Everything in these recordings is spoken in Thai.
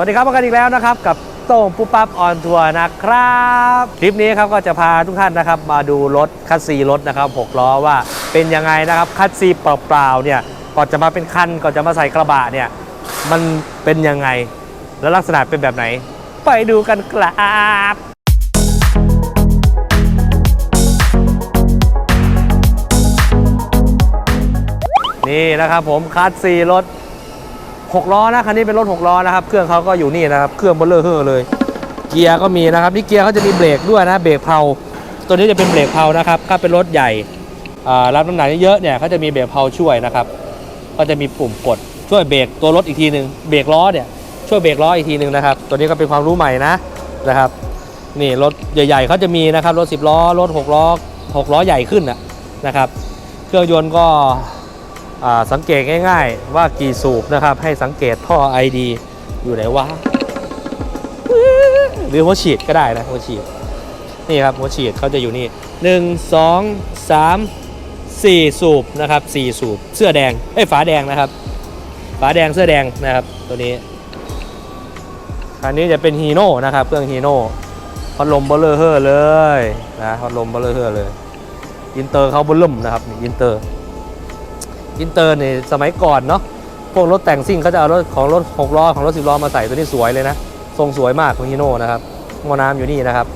วัสดีครับพบกันอีกแล้วนะครับ กับโต้งปุ๊บปั๊บออนทัวร์นะครับ คลิปนี้ครับก็จะพาทุกท่านนะครับ มาดูรถคัสซีรถนะครับ6ล้อว่าเป็นยังไงนะครับคัสซีเปล่าๆเนี่ยก่อนจะมาเป็นคันก่อนจะมาใส่กระบะเนี่ยมันเป็นยังไง แล้วลักษณะเป็นแบบไหน ไปดูกันครับนี่นะครับผมคัสซีรถ 6ล้อนะคันนี้เป็นรถ6ล้อนะครับ เครื่องเขาก็อยู่นี่นะครับ เครื่องเบลเลอร์เฮอเลย เกียร์ก็มีนะครับ นี่เกียร์เขาจะมีเบรกด้วยนะ เบรกเพาตัวนี้จะเป็นเบรกเพานะครับ ถ้าเป็นรถใหญ่อ่ารับน้ำหนักเยอะเนี่ยเขาจะมีเบรกเพาช่วยนะครับ ก็จะมีปุ่มกดช่วยเบรกตัวรถอีกทีหนึ่งเบรกล้อเนี่ยช่วยเบรกล้ออีกทีหนึ่งนะครับ ตัวนี้ก็เป็นความรู้ใหม่นะนะครับ นี่รถใหญ่ๆเขาจะมีนะครับ รถ 10 ล้อ รถ 6 ล้อ 6 ล้อใหญ่ขึ้นนะครับ เครื่องยนต์ก็ สังเกตง่าย ๆ ว่ากี่สูบนะครับ ให้สังเกตท่อ ID อยู่ไหนวะหรือหัวฉีดก็ได้นะหัวฉีดนี่ครับหัวฉีดเขาจะอยู่นี่ 1 2 3 4 สูบนะครับ4สูบเสื้อแดงเอ้ฝาแดงนะครับฝาแดงเสื้อแดงนะครับตัวนี้คันนี้จะเป็นฮีโน่นะครับเครื่องฮีโน่พัดลมเบลเลอร์เฮอร์เลยนะพัดลมเบลเลอร์เฮอร์เลยอินเตอร์เขาเบลลุ่มนะครับมีอินเตอร์ อินเตอร์เนี่ยสมัยก่อนเนาะพวกรถแต่งซิ่งเขาจะเอารถของรถ6ล้อของรถ10ล้อมาใส่ตัวนี้สวยเลยนะทรงสวยมากของฮีโน่นะครับมอน้ำอยู่นี่นะครับ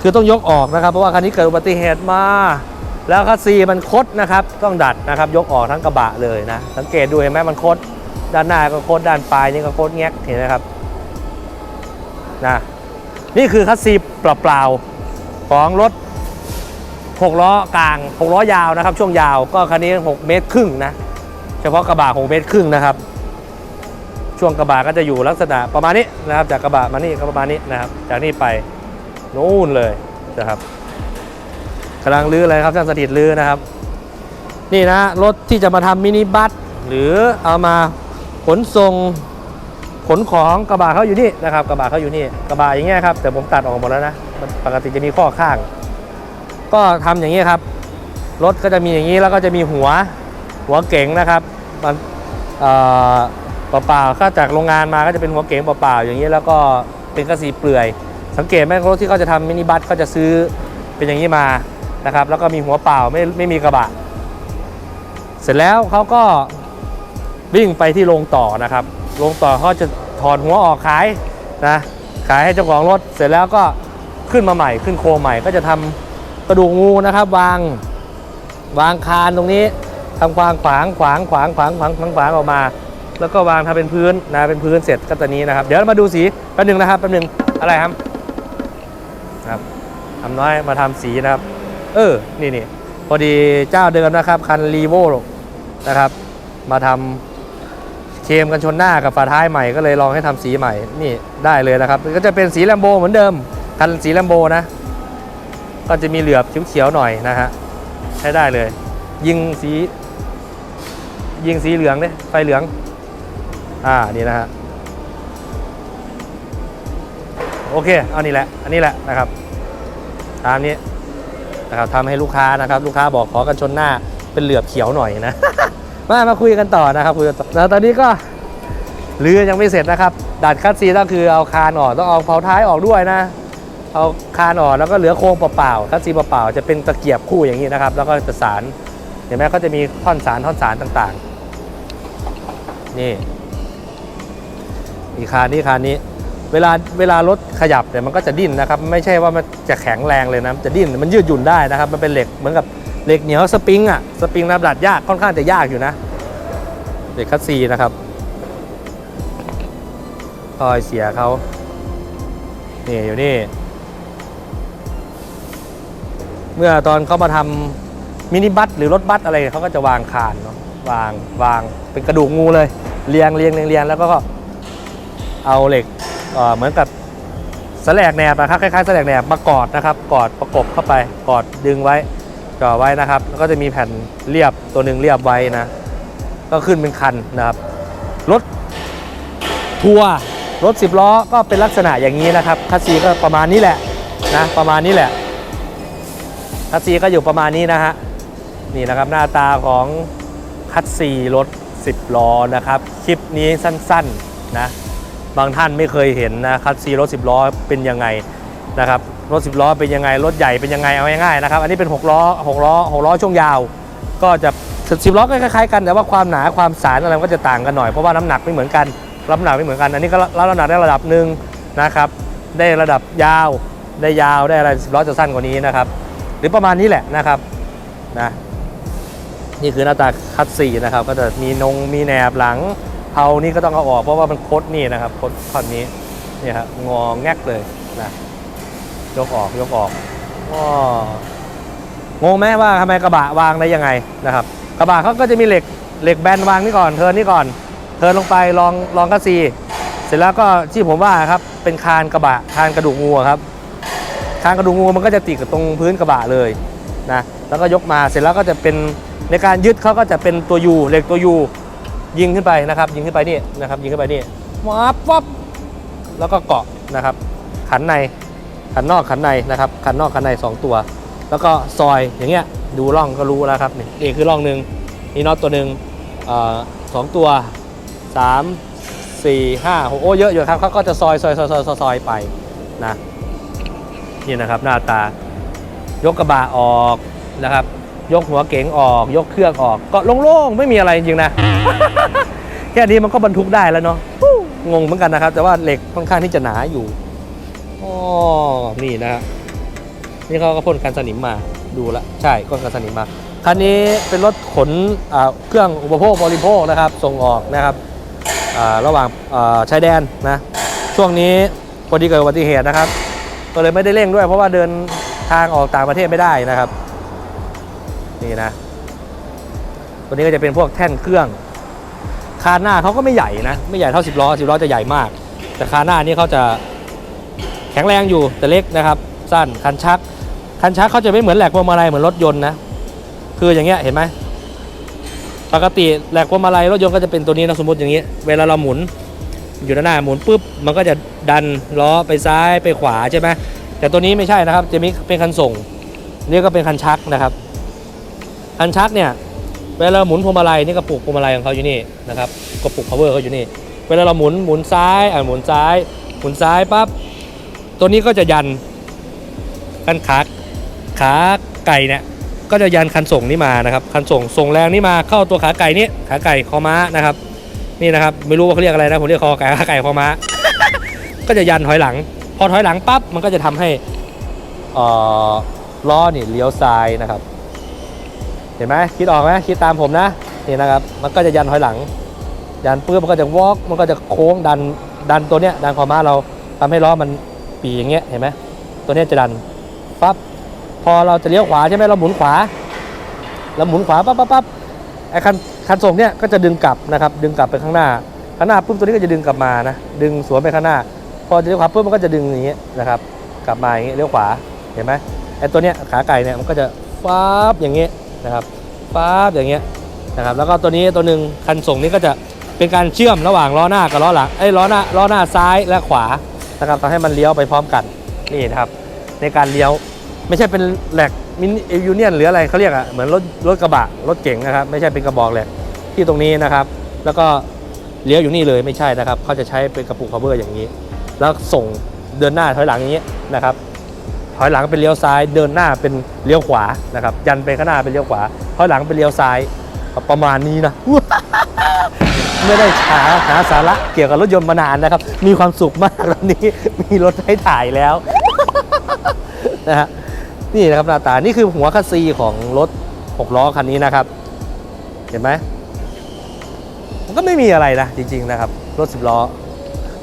คือต้องยกออกนะครับ เพราะว่าคันนี้เกิดอุบัติเหตุมา แล้วคัสซีมันคดนะครับ ต้องดัดนะครับ ยกออกทั้งกระบะเลยนะ สังเกตดูเห็นไหมมันคด ด้านหน้าก็คด ด้านปลายนี่ก็คดแงกเห็นไหมครับนะนี่คือคัสซีเปล่าๆของรถ6ล้อกลาง6ล้อยาวนะครับ ช่วงยาวก็คันนี้ 6 เมตรครึ่งนะ ฉพาะกระบะ6เมตรครึ่งนะครับ ช่วงกระบะก็จะอยู่ลักษณะประมาณนี้นะครับ จากกระบะมานี่ก็ประมาณนี้นะครับ จากนี่ไปนู่นเลยนะครับกำลังลื้อเลยครับช่างสถิตลื้อนะครับ นี่นะรถที่จะมาทำมินิบัสหรือเอามาขนส่งขนของกระบะเขาอยู่นี่นะครับ กระบะเขาอยู่นี่กระบะอย่างเงี้ยครับแต่ผมตัดออกหมดแล้วนะปกติจะมีข้อข้าง ก็ทำอย่างนี้ครับรถก็จะมีอย่างนี้แล้วก็จะมีหัวหัวเก๋งนะครับ มันเอ่อเปล่าๆถ้าจากโรงงานมาก็จะเป็นหัวเก๋งเปล่าๆอย่างนี้แล้วก็เป็นกระสีเปลื่อย สังเกตไหมรถที่เขาจะทำมินิบัสเขาจะซื้อเป็นอย่างนี้มานะครับ แล้วก็มีหัวเปล่าไม่ไม่มีกระบะ เสร็จแล้วเขาก็วิ่งไปที่โรงต่อนะครับโรงต่อเขาจะถอดหัวออกขายนะขายให้เจ้าของรถเสร็จแล้วก็ขึ้นมาใหม่ขึ้นโครงใหม่ก็จะทำกระดูกงูนะครับ วางวางคานตรงนี้ ทำความขวางขวางขวางขวางขวางขวางขวางออกมา แล้วก็วางทำเป็นพื้นนะเป็นพื้นเสร็จก็ตัวนี้นะครับ เดี๋ยวมาดูสีแป๊บหนึ่งนะครับแป๊บหนึ่งอะไรครับครับทำน้อยมาทำสีนะครับ เออนี่นี่พอดีเจ้าเดิมนะครับคันรีโวนะครับ มาทำเคมกันชนหน้ากับฝาท้ายใหม่ก็เลยลองให้ทำสีใหม่นี่ได้เลยนะครับก็จะเป็นสีแลมโบเหมือนเดิมคันสีแลมโบนะ ก็จะมีเหลือบเขียวๆหน่อยนะฮะใช้ได้เลย ยิงสี ยิงสีเหลืองเนี่ยไฟเหลือง อ่า นี่นะฮะ โอเค เอานี่แหละ อันนี้แหละนะครับ ตามนี้นะครับทำให้ลูกค้านะครับ ลูกค้าบอกขอกันชนหน้าเป็นเหลือบเขียวหน่อยนะ มา มาคุยกันต่อนะครับคุยกันต่อแล้วตอนนี้ก็เรือยังไม่เสร็จนะครับ ดัดคัดซีก็คือเอาคานออกต้องเอาเผาท้ายออกด้วยนะ เอาคานออกแล้วก็เหลือโครงเปล่าๆคัดซีเปล่าๆจะเป็นตะเกียบคู่อย่างนี้นะครับ แล้วก็จะสารเห็นไหมเขาจะมีท่อนสารท่อนสารต่างๆ นี่อีกคานนี้คานนี้ เวลาเวลารถขยับเนี่ยมันก็จะดิ้นนะครับ ไม่ใช่ว่ามันจะแข็งแรงเลยนะจะดิ้นมันยืดหยุ่นได้นะครับ มันเป็นเหล็กเหมือนกับเหล็กเหนียวสปริงอะสปริงระดับยากค่อนข้างจะยากอยู่นะเหล็กคัสซีนะครับคอยเสียเขานี่อยู่นี่ เมื่อตอนเขามาทำมินิบัสหรือรถบัสอะไรเขาก็จะวางคานเนาะ วางวางเป็นกระดูกงูเลยเรียงเรียงเรียงเรียงแล้วก็เอาเหล็กเเหมือนกับสแลกแหนบนะครับคล้ายๆสแลกแหนบมากอดนะครับ กอดประกบเข้าไปกอดดึงไว้จ่อไว้นะครับ แล้วก็จะมีแผ่นเรียบตัวหนึ่งเรียบไว้นะ ก็ขึ้นเป็นคันนะครับรถทัวร์รถ 10 ล้อก็เป็นลักษณะอย่างนี้นะครับคัสซีก็ประมาณนี้แหละนะประมาณนี้แหละคัสซีก็อยู่ประมาณนี้นะฮะนี่นะครับหน้าตาของ คัสซีรถ 10 ล้อนะครับ คลิปนี้สั้นๆนะ บางท่านไม่เคยเห็นนะคัสซีรถ 10 ล้อเป็นยังไงนะครับ รถ 10 ล้อเป็นยังไง รถใหญ่เป็นยังไง เอาง่ายๆนะครับ อันนี้เป็น 6 ล้อ 6 ล้อ 6 ล้อช่วงยาว ก็จะ 10 ล้อก็คล้ายๆกัน แต่ว่าความหนาความสารอะไรก็จะต่างกันหน่อย เพราะว่าน้ำหนักไม่เหมือนกันรับหนักไม่เหมือนกัน อันนี้ก็รับน้ำหนักได้ระดับหนึ่งนะครับ ได้ระดับยาว ได้ยาว ได้อะไร 10 ล้อจะสั้นกว่านี้นะครับ หรือประมาณนี้แหละนะครับ นะ นี่คือหน้าตาคัสซีนะครับ ก็จะมีนงมีแหนบหลังเผานี่ก็ต้องเอาออกเพราะว่ามันคดนี่นะครับคดท่อนนี้เนี่ยครับงอแงกเลยนะยกออกยกออกอ้องงไหมว่าทำไมกระบะวางได้ยังไงนะครับ กระบะเขาก็จะมีเหล็กเหล็กแบนวางนี่ก่อนเทินนี่ก่อน เทินลงไปลองลองคัสซีเสร็จแล้วก็ที่ผมว่าครับเป็นคานกระบะคานกระดูกงูครับคางกระดูกงูมันก็จะติดกับตรงพื้นกระบะเลยนะแล้วก็ยกมาเสร็จแล้วก็จะเป็น ในการยึดเขาก็จะเป็นตัวยูเหล็กตัวยูยิงขึ้นไปนะครับ ยิงขึ้นไปนี่นะครับยิงขึ้นไปนี่วับวับแล้วก็เกาะนะครับ ขันในขันนอกขันในนะครับขันนอกขันในสองตัว แล้วก็ซอยอย่างเงี้ยดูร่องก็รู้แล้วครับนี่นี่คือร่องหนึ่งนี่น็อตตัวหนึ่งสองตัวสามสี่ห้าหกโอ้เยอะอยู่ครับเขาก็จะซอยซอยซอยซอยซอยซอยไปนะนี่นะครับหน้าตายกกระบะออกนะครับ ยกหัวเก๋งออก ยกเครื่องออก ก็โล่งๆ ไม่มีอะไรจริงๆนะ แค่นี้มันก็บรรทุกได้แล้วเนาะงงเหมือนกันนะครับ แต่ว่าเหล็กค่อนข้างที่จะหนาอยู่อ๋อนี่นะฮะนี่เขาก็พ่นกันสนิมมาดูละใช่พ่นกันสนิมมาคันนี้เป็นรถขนเครื่องอุปโภคบริโภคนะครับ ส่งออกนะครับระหว่างชายแดนนะ ช่วงนี้พอดีเกิดอุบัติเหตุนะครับ ก็เลยไม่ได้เร่งด้วยเพราะว่าเดินทางออกต่างประเทศไม่ได้นะครับ นี่นะ ตัวนี้ก็จะเป็นพวกแท่นเครื่อง คานหน้าเขาก็ไม่ใหญ่นะ ไม่ใหญ่เท่า10ล้อ10ล้อจะใหญ่มาก แต่คานหน้านี่เขาจะแข็งแรงอยู่แต่เล็กนะครับ สั้นคันชัก คันชักเขาจะไม่เหมือนแหลกพวงมาลัยเหมือนรถยนต์นะ คืออย่างเงี้ยเห็นไหมปกติแหลกพวงมาลัยรถยนต์ก็จะเป็นตัวนี้นะสมมติอย่างนี้ เวลาเราหมุนอยู่ด้านหน้าหมุนปุ๊บมันก็จะดันล้อไปซ้ายไปขวาใช่ไหมแต่ตัวนี้ไม่ใช่นะครับจะมีเป็นคันส่งนี่ก็เป็นคันชักนะครับ คันชักเนี่ยเวลาหมุนพวงมาลัยนี่กระปุกพวงมาลัยของเขาอยู่นี่นะครับกระปุก power เขาอยู่นี่ เวลาเราหมุนหมุนซ้ายอ่าหมุนซ้าย หมุนซ้ายปั๊บตัวนี้ก็จะยันคันขาขาไก่เนี่ยก็จะยันคันส่งนี่มานะครับคันส่งส่งแรงนี่มาเข้าตัวขาไก่นี่ขาไก่คอม้านะครับ นี่นะครับไม่รู้ว่าเขาเรียกอะไรนะผมเรียกคอไก่ขาไก่คอม้า ก็จะยันถอยหลัง พอถอยหลังปั๊บมันก็จะทำให้อ่อล้อนี่เลี้ยวซ้ายนะครับ เห็นไหมคิดออกไหมคิดตามผมนะนี่นะครับ มันก็จะยันถอยหลัง ยันเปุ๊บมันก็จะวอกมันก็จะโค้งดันดันตัวเนี้ยดันคอม้าเราทำให้ล้อมันปีอย่างเงี้ยเห็นไหมตัวเนี้ยจะดันปั๊บพอเราจะเลี้ยวขวาใช่ไหมเราหมุนขวาเราหมุนขวาปั๊บปั๊บปั๊บไอ้คันคันส่งเนี้ยก็จะดึงกลับนะครับ ดึงกลับไปข้างหน้าข้างหน้าปุ๊บตัวนี้ก็จะดึงกลับมานะดึงสวนไปข้างหน้า พอจะเลี้ยวขวาปุ๊บมันก็จะดึงอย่างเงี้ยนะครับ กลับมาอย่างเงี้ยเลี้ยวขวาเห็นไหมไอ้ตัวเนี้ยขาไก่เนี่ยมันก็จะฟ้าบอย่างเงี้ย นะครับฟ้าบอย่างเงี้ยนะครับแล้วก็ตัวนี้ตัวหนึ่งคันส่งนี้ก็จะเป็นการเชื่อมระหว่างล้อหน้ากับล้อหลังไอ้ล้อหน้าล้อหน้าซ้ายและขวานะครับทำให้มันเลี้ยวไปพร้อมกันนี่นะครับในการเลี้ยวไม่ใช่เป็นแหลกมินยูเนียนหรืออะไรเขาเรียกอะเหมือนรถรถกระบะรถเก๋งนะครับไม่ใช่เป็นกระบอกแหลกที่ตรงนี้นะครับ แล้วก็เลี้ยวอยู่นี่เลยไม่ใช่นะครับเขาจะใช้เป็นกระปุก cover อย่างนี้ แล้วส่งเดินหน้าถอยหลังอย่างนี้นะครับ ถอยหลังเป็นเลี้ยวซ้าย เดินหน้าเป็นเลี้ยวขวานะครับ ยันไปข้างหน้าเป็นเลี้ยวขวา ถอยหลังเป็นเลี้ยวซ้ายประมาณนี้นะไม่ได้หาหาสาระเกี่ยวกับรถยนต์มานานนะครับ มีความสุขมากวันนี้มีรถให้ถ่ายแล้วนะฮะนี่นะครับหน้าตา นี่คือหัวคัสซีของรถ6ล้อคันนี้นะครับ เห็นไหมมันก็ไม่มีอะไรนะจริง ๆนะครับ รถ10ล้อ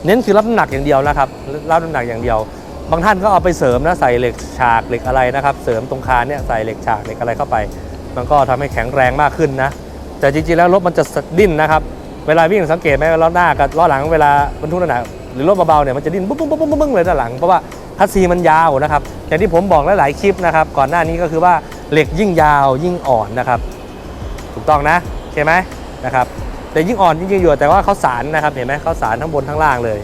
เน้นคือรับน้ำหนักอย่างเดียวนะครับรับน้ำหนักอย่างเดียว บางท่านก็เอาไปเสริมนะใส่เหล็กฉากเหล็กอะไรนะครับเสริมตรงคานเนี่ยใส่เหล็กฉากเหล็กอะไรเข้าไป มันก็ทำให้แข็งแรงมากขึ้นนะแต่จริงๆแล้วรถมันจะดิ้นนะครับเวลาวิ่งสังเกตไหมล้อหน้ากับล้อหลังเวลาบรรทุกหนักหรือรถเบาๆเนี่ยมันจะดิ้นปุ๊บปุ๊บปุ๊บปุ๊บปุ๊บเลยด้านหลังเพราะว่าคัสซีมันยาวนะครับอย่างที่ผมบอกหลายๆคลิปนะครับก่อนหน้านี้ก็คือว่าเหล็กยิ่งยาวยิ่งอ่อนนะครับ ถูกต้องนะใช่ไหมนะครับแต่ยิ่งอ่อนจริงอยู่แต่ว่าเขาสารนะครับเห็นไหมเขาสารทั้งบนทั้งล่างเลย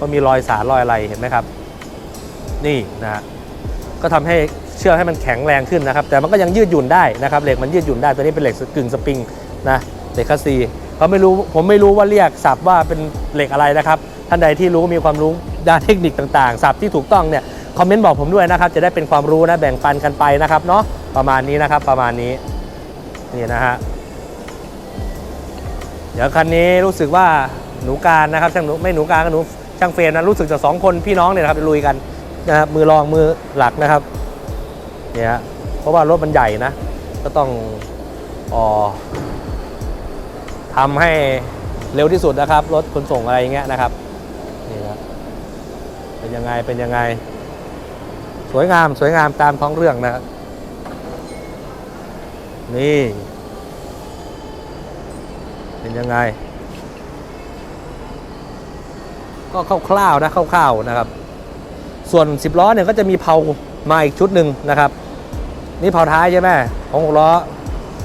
ก็มีรอยสารรอยอะไรเห็นไหมครับ นี่นะฮะก็ทำให้เชื่อมให้มันแข็งแรงขึ้นนะครับ แต่มันก็ยังยืดหยุ่นได้นะครับเหล็กมันยืดหยุ่นได้ตัวนี้เป็นเหล็กกึ่งสปริงนะเหล็กคัสซีเขาไม่รู้ผมไม่รู้ว่าเรียกศัพท์ว่าเป็นเหล็กอะไรนะครับท่านใดที่รู้มีความรู้ด้านเทคนิคต่างๆศัพท์ที่ถูกต้องเนี่ยคอมเมนต์บอกผมด้วยนะครับจะได้เป็นความรู้นะแบ่งปันกันไปนะครับเนาะประมาณนี้นะครับประมาณนี้นี่นะฮะเดี๋ยวคันนี้รู้สึกว่าหนูการนะครับช่างหนูไม่หนูการกับหนูช่างเฟรมนะรู้สึกจะสองคนพี่น้องเนี่ยนะครับลุยกัน นะครับมือรองมือหลักนะครับเนี่ยเพราะว่ารถมันใหญ่นะ ก็ต้องออทำให้เร็วที่สุดนะครับ รถขนส่งอะไรอย่างเงี้ยนะครับนี่นะเป็นยังไงเป็นยังไง สวยงามสวยงามตามท้องเรื่องนะครับนี่ เป็นยังไง ก็คร่าวๆนะคร่าวๆนะครับ ส่วน 10 ล้อเนี่ยก็จะมีเผามาอีกชุดหนึ่งนะครับ นี่เผาท้ายใช่ไหมของ6ล้อ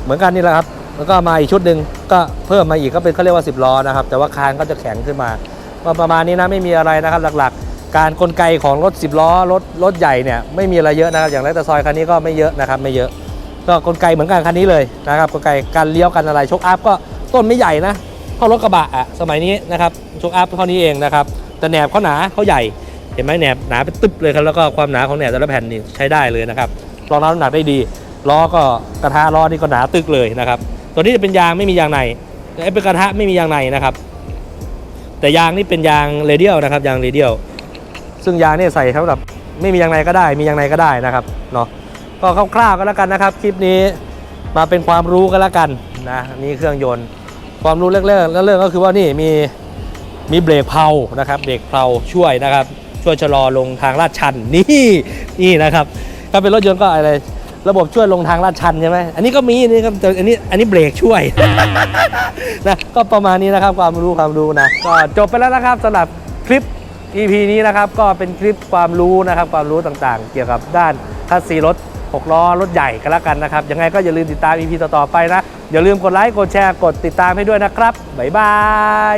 เหมือนกันนี่แหละครับ แล้วก็มาอีกชุดหนึ่งก็เพิ่มมาอีกก็เป็นเขาเรียกว่า 10 ล้อนะครับ แต่ว่าคานก็จะแข็งขึ้นมาประมาณนี้นะไม่มีอะไรนะครับหลักๆ การกลไกของรถ 10 ล้อรถรถใหญ่เนี่ยไม่มีอะไรเยอะนะครับ อย่างไรแต่ซอยคันนี้ก็ไม่เยอะนะครับไม่เยอะ ก็กลไกเหมือนกันคันนี้เลยนะครับกลไกการเลี้ยวกันอะไรชกอัพก็ต้นไม่ใหญ่นะเท่ารถกระบะอะสมัยนี้นะครับชกอัพเท่านี้เองนะครับแต่แหนบเขาหนาเขาใหญ่ เห็นไหมแหนบหนาเป็นตึ๊บเลยครับแล้วก็ความหนาของแหนบแต่ละแผ่นนี่ใช้ได้เลยนะครับรองรับน้ำหนักได้ดีล้อก็กระทะล้อนี่ก็หนาตึกเลยนะครับ ตัวนี้จะเป็นยางไม่มียางในไอ้เป็นกระทะไม่มียางในนะครับ แต่ยางนี่เป็นยางเรเดียลนะครับ ยางเรเดียลซึ่งยางเนี่ยใส่สำหรับไม่มียางในก็ได้ มียางในก็ได้นะครับเนาะก็คร่าวๆก็แล้วกันนะครับ คลิปนี้มาเป็นความรู้ก็แล้วกันนะนี่เครื่องยนต์ ความรู้เรื่องๆแล้วเรื่องก็คือว่านี่มีมีเบรกเพลานะครับ เบรกเพลาช่วยนะครับ ช่วยชะลอลงทางลาดชันนี่นี่นะครับถ้าเป็นรถยนต์ก็อะไรระบบช่วยลงทางลาดชันใช่ไหมอันนี้ก็มีนี่ครับแต่อันนี้อันนี้เบรกช่วย นะก็ประมาณนี้นะครับความรู้ความรู้นะก็จบไปแล้วนะครับสำหรับคลิป EP นี้นะครับก็เป็นคลิปความรู้นะครับความรู้ต่างๆ เกี่ยวกับด้านคัสซีรถ6ล้อรถใหญ่กันแล้วกันนะครับยังไงก็อย่าลืมติดตาม EP ต่อๆไปนะ อย่าลืมกดไลค์กดแชร์กดติดตามให้ด้วยนะครับบ๊ายบาย